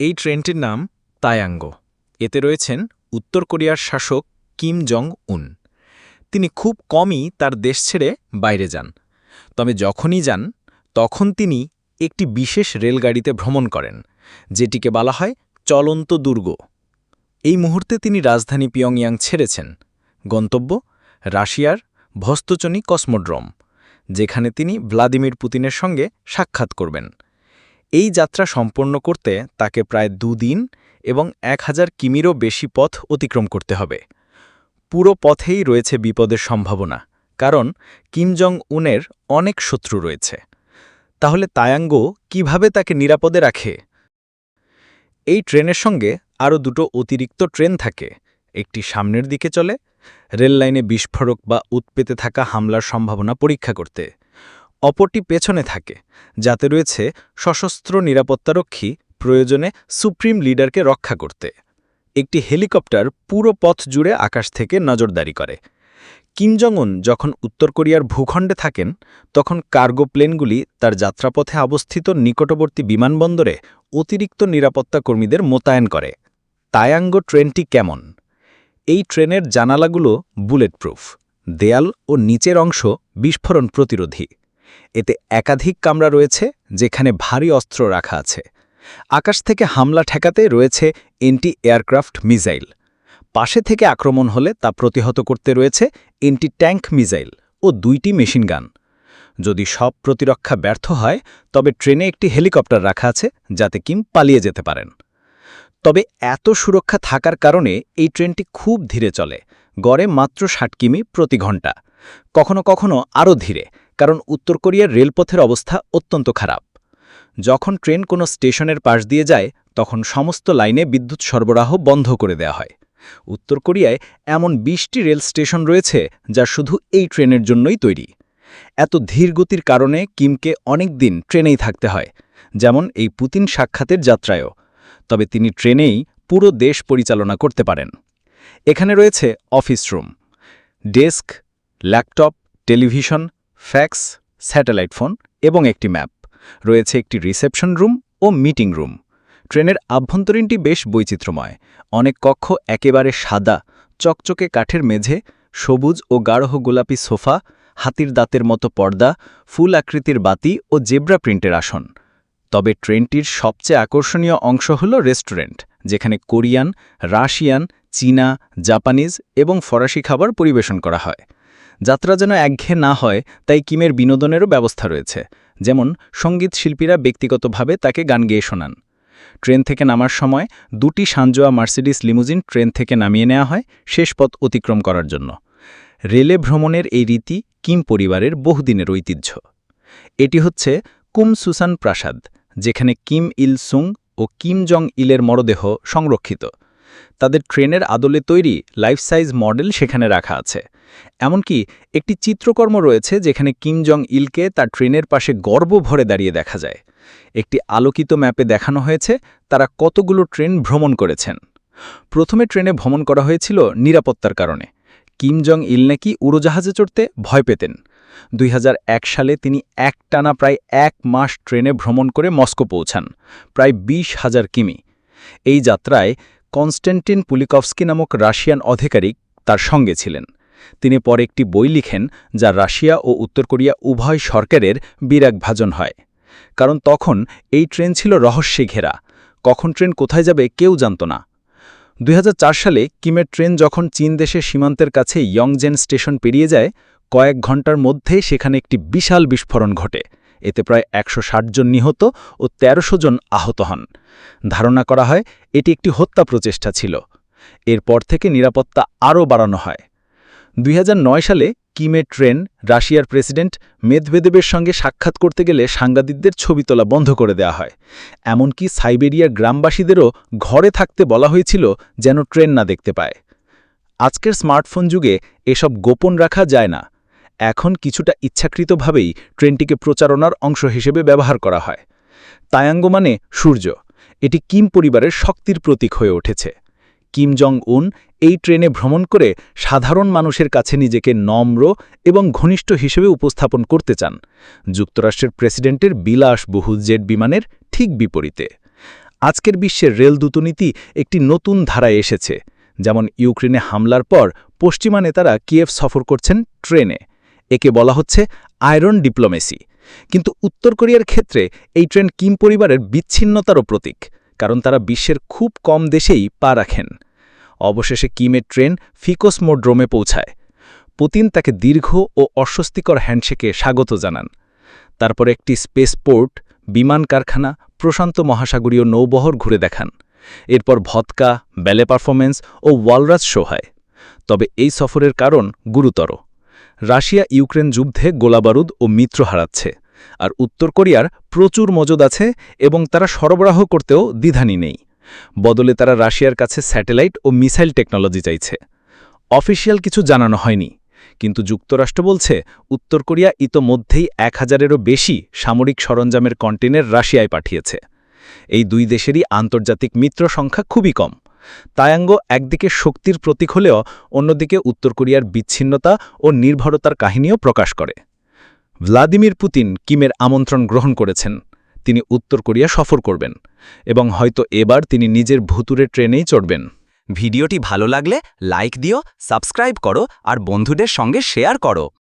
এই ট্রেনটির নাম তায়াঙ্গ। এতে রয়েছেন উত্তর কোরিয়ার শাসক কিম জং উন তিনি খুব কমই তার দেশ ছেড়ে বাইরে যান। তবে যখনই যান, তখন তিনি একটি বিশেষ রেলগাড়িতে ভ্রমণ করেন, যেটিকে বলা হয় চলন্ত দুর্গ। এই মুহূর্তে তিনি রাজধানী পিয়ংয়াং ছেড়েছেন। গন্তব্য রাশিয়ার ভস্তচনী কসমোড্রম, যেখানে তিনি ভ্লাদিমির পুতিনের সঙ্গে সাক্ষাৎ করবেন। এই যাত্রা সম্পন্ন করতে তাকে প্রায় দুদিন এবং এক হাজার কিমিরও বেশি পথ অতিক্রম করতে হবে। পুরো পথেই রয়েছে বিপদের সম্ভাবনা, কারণ কিম জং উনের অনেক শত্রু রয়েছে। তাহলে তায়াঙ্গ কীভাবে তাকে নিরাপদে রাখে? এই ট্রেনের সঙ্গে আরও দুটো অতিরিক্ত ট্রেন থাকে। একটি সামনের দিকে চলে, রেললাইনে বিস্ফোরক বা উৎপেতে থাকা হামলার সম্ভাবনা পরীক্ষা করতে। অপরটি পেছনে থাকে, যাতে রয়েছে সশস্ত্র নিরাপত্তারক্ষী প্রয়োজনে সুপ্রিম লিডারকে রক্ষা করতে। একটি হেলিকপ্টার পুরো পথ জুড়ে আকাশ থেকে নজরদারি করে। কিম জং যখন উত্তর কোরিয়ার ভূখণ্ডে থাকেন, তখন কার্গো প্লেনগুলি তার যাত্রাপথে অবস্থিত নিকটবর্তী বিমানবন্দরে অতিরিক্ত নিরাপত্তা কর্মীদের মোতায়েন করে। তায়াঙ্গ ট্রেনটি কেমন? এই ট্রেনের জানালাগুলো বুলেটপ্রুফ, দেয়াল ও নিচের অংশ বিস্ফোরণ প্রতিরোধী। এতে একাধিক কামরা রয়েছে যেখানে ভারী অস্ত্র রাখা আছে। আকাশ থেকে হামলা ঠেকাতে রয়েছে এন্টি এয়ারক্রাফট মিসাইল। পাশে থেকে আক্রমণ হলে তা প্রতিহত করতে রয়েছে এন্টি ট্যাঙ্ক মিসাইল ও দুইটি মেশিনগান যদি সব প্রতিরক্ষা ব্যর্থ হয়, তবে ট্রেনে একটি হেলিকপ্টার রাখা আছে যাতে কিম পালিয়ে যেতে পারেন। তবে এত সুরক্ষা থাকার কারণে এই ট্রেনটি খুব ধীরে চলে, গড়ে মাত্র ষাট কিমি প্রতি ঘণ্টা, কখনো কখনো আরও ধীরে কারণ উত্তর কোরিয়ার রেলপথের অবস্থা অত্যন্ত খারাপ। যখন ট্রেন কোনো স্টেশনের পাশ দিয়ে যায়, তখন সমস্ত লাইনে বিদ্যুৎ সরবরাহ বন্ধ করে দেয়া হয়। উত্তর কোরিয়ায় এমন বিশটি রেল স্টেশন রয়েছে, যা শুধু এই ট্রেনের জন্যই তৈরি। এত ধীরগতির কারণে কিমকে অনেক দিন ট্রেনেই থাকতে হয়, যেমন এই পুতিন সাক্ষাতের যাত্রায়ও। তবে তিনি ট্রেনেই পুরো দেশ পরিচালনা করতে পারেন। এখানে রয়েছে office room, desk, laptop, television fax, satellite phone এবং একটি ম্যাপ। রয়েছে একটি রিসেপশন রুম ও মিটিং রুম। ট্রেনের আভ্যন্তরীণটি বেশ বৈচিত্র্যময়। অনেক কক্ষ একেবারে সাদা, চকচকে কাঠের মেঝে, সবুজ ও গাঢ় গোলাপি সোফা, হাতির দাঁতের মতো পর্দা, ফুল আকৃতির বাতি ও জেব্রা প্রিন্টের আসন। তবে ট্রেনটির সবচেয়ে আকর্ষণীয় অংশ হল রেস্টুরেন্ট, যেখানে কোরিয়ান, রাশিয়ান, চীনা, জাপানিজ এবং ফরাসি খাবার পরিবেশন করা হয়। যাত্রা যেন একঘেয়ে না হয়, তাই কিমের বিনোদনেরও ব্যবস্থা রয়েছে। যেমন, সংগীত শিল্পীরা ব্যক্তিগতভাবে তাকে গান গেয়ে শোনান। ট্রেন থেকে নামার সময় দুটি সানজোয়া মার্সিডিস লিমুজিন ট্রেন থেকে নামিয়ে নেওয়া হয় শেষ পথ অতিক্রম করার জন্য। রেলে ভ্রমণের এই রীতি কিম পরিবারের বহুদিনের ঐতিহ্য। এটি হচ্ছে কুম সুসান প্রাসাদ, যেখানে কিম ইল সুং ও কিম জং ইলের মরদেহ সংরক্ষিত। তাদের ট্রেনের আদলে তৈরি লাইফ সাইজ মডেল সেখানে রাখা আছে। এমনকি একটি চিত্রকর্ম রয়েছে যেখানে কিম জং ইলকে তার ট্রেনের পাশে গর্ব ভরে দাঁড়িয়ে দেখা যায়। একটি আলোকিত ম্যাপে দেখানো হয়েছে তারা কতগুলো ট্রেন ভ্রমণ করেছেন। প্রথমে ট্রেনে ভ্রমণ করা হয়েছিল নিরাপত্তার কারণে। কিম জং ইল নাকি উড়োজাহাজে চড়তে ভয় পেতেন। দুই হাজার এক সালে তিনি একটানা প্রায় এক মাস ট্রেনে ভ্রমণ করে মস্কো পৌঁছান, প্রায় বিশ হাজার কিমি। এই যাত্রায় কনস্ট্যান্টিন পুলিকভস্কি নামক রাশিয়ান অধিকারিক তার সঙ্গে ছিলেন। তিনি পরে একটি বই লিখেন, যা রাশিয়া ও উত্তর কোরিয়া উভয় সরকারের বিরাগভাজন হয়। কারণ তখন এই ট্রেন ছিল রহস্যে ঘেরা। কখন ট্রেন কোথায় যাবে কেউ জানত না। দুই হাজার চার সালে কিমের ট্রেন যখন চীন দেশের সীমান্তের কাছে ইয়ংজেন স্টেশন পেরিয়ে যায়, কয়েক ঘণ্টার মধ্যে সেখানে একটি বিশাল বিস্ফোরণ ঘটে। এতে প্রায় একশো ষাট জন নিহত ও ১৩০০ জন আহত হন। ধারণা করা হয় এটি একটি হত্যা প্রচেষ্টা ছিল। এরপর থেকে নিরাপত্তা আরও বাড়ানো হয়। দুই হাজার নয় সালে কিমের ট্রেন রাশিয়ার প্রেসিডেন্ট মেদভেদেবের সঙ্গে সাক্ষাৎ করতে গেলে সাংবাদিকদের ছবি তোলা বন্ধ করে দেওয়া হয়। এমনকি সাইবেরিয়ার গ্রামবাসীদেরও ঘরে থাকতে বলা হয়েছিল যেন ট্রেন না দেখতে পায়। আজকের স্মার্টফোন যুগে এসব গোপন রাখা যায় না। এখন কিছুটা ইচ্ছাকৃতভাবেই ট্রেনটিকে প্রচারণার অংশ হিসেবে ব্যবহার করা হয়। তায়াঙ্গ মানে সূর্য। এটি কিম পরিবারের শক্তির প্রতীক হয়ে উঠেছে। কিম জং উন এই ট্রেনে ভ্রমণ করে সাধারণ মানুষের কাছে নিজেকে নম্র এবং ঘনিষ্ঠ হিসেবে উপস্থাপন করতে চান। যুক্তরাষ্ট্রের প্রেসিডেন্টের বিলাসবহুল জেট বিমানের ঠিক বিপরীতে। আজকের বিশ্বের রেল দূতনীতি একটি নতুন ধারায় এসেছে। যেমন ইউক্রেনে হামলার পর পশ্চিমা নেতারা কিয়েভ সফর করছেন ট্রেনে। একে বলা হচ্ছে আয়রন ডিপ্লোমেসি। কিন্তু উত্তর কোরিয়ার ক্ষেত্রে এই ট্রেন কিম পরিবারের বিচ্ছিন্নতারও প্রতীক, কারণ তারা বিশ্বের খুব কম দেশেই পা রাখেন। অবশেষে কিমের ট্রেন ফিকোস মোড্রোমে পৌঁছায়। পুতিন তাকে দীর্ঘ ও অস্বস্তিকর হ্যান্ডশেকে স্বাগত জানান। তারপর একটি স্পেসপোর্ট, বিমান কারখানা, প্রশান্ত মহাসাগরীয় নৌবহর ঘুরে দেখান। এরপর ভৎকা ব্যালে পারফরমেন্স ও ওয়ালরাজ শো হয়। তবে এই সফরের কারণ গুরুতর। রাশিয়া ইউক্রেন যুদ্ধে গোলাবারুদ ও মিত্র হারাচ্ছে, আর উত্তর কোরিয়ার প্রচুর মজুদ আছে এবং তারা সরবরাহ করতেও দ্বিধানি নেই। বদলে তারা রাশিয়ার কাছে স্যাটেলাইট ও মিসাইল টেকনোলজি চাইছে। অফিসিয়াল কিছু জানানো হয়নি, কিন্তু যুক্তরাষ্ট্র বলছে উত্তর কোরিয়া ইতোমধ্যেই এক হাজারেরও বেশি সামরিক সরঞ্জামের কন্টেনের রাশিয়ায় পাঠিয়েছে। এই দুই দেশেরই আন্তর্জাতিক মিত্র সংখ্যা খুবই কম। তায়াঙ্গ একদিকে শক্তির প্রতীক হলেও অন্যদিকে উত্তর কোরিয়ার বিচ্ছিন্নতা ও নির্ভরতার কাহিনীও প্রকাশ করে। ভ্লাদিমির পুতিন কিমের আমন্ত্রণ গ্রহণ করেছেন। তিনি উত্তর কোরিয়া সফর করবেন এবং হয়তো এবার তিনি নিজের ভুতুরে ট্রেনেই চড়বেন। ভিডিওটি ভালো লাগলে লাইক দিও, সাবস্ক্রাইব করো আর বন্ধুদের সঙ্গে শেয়ার করো।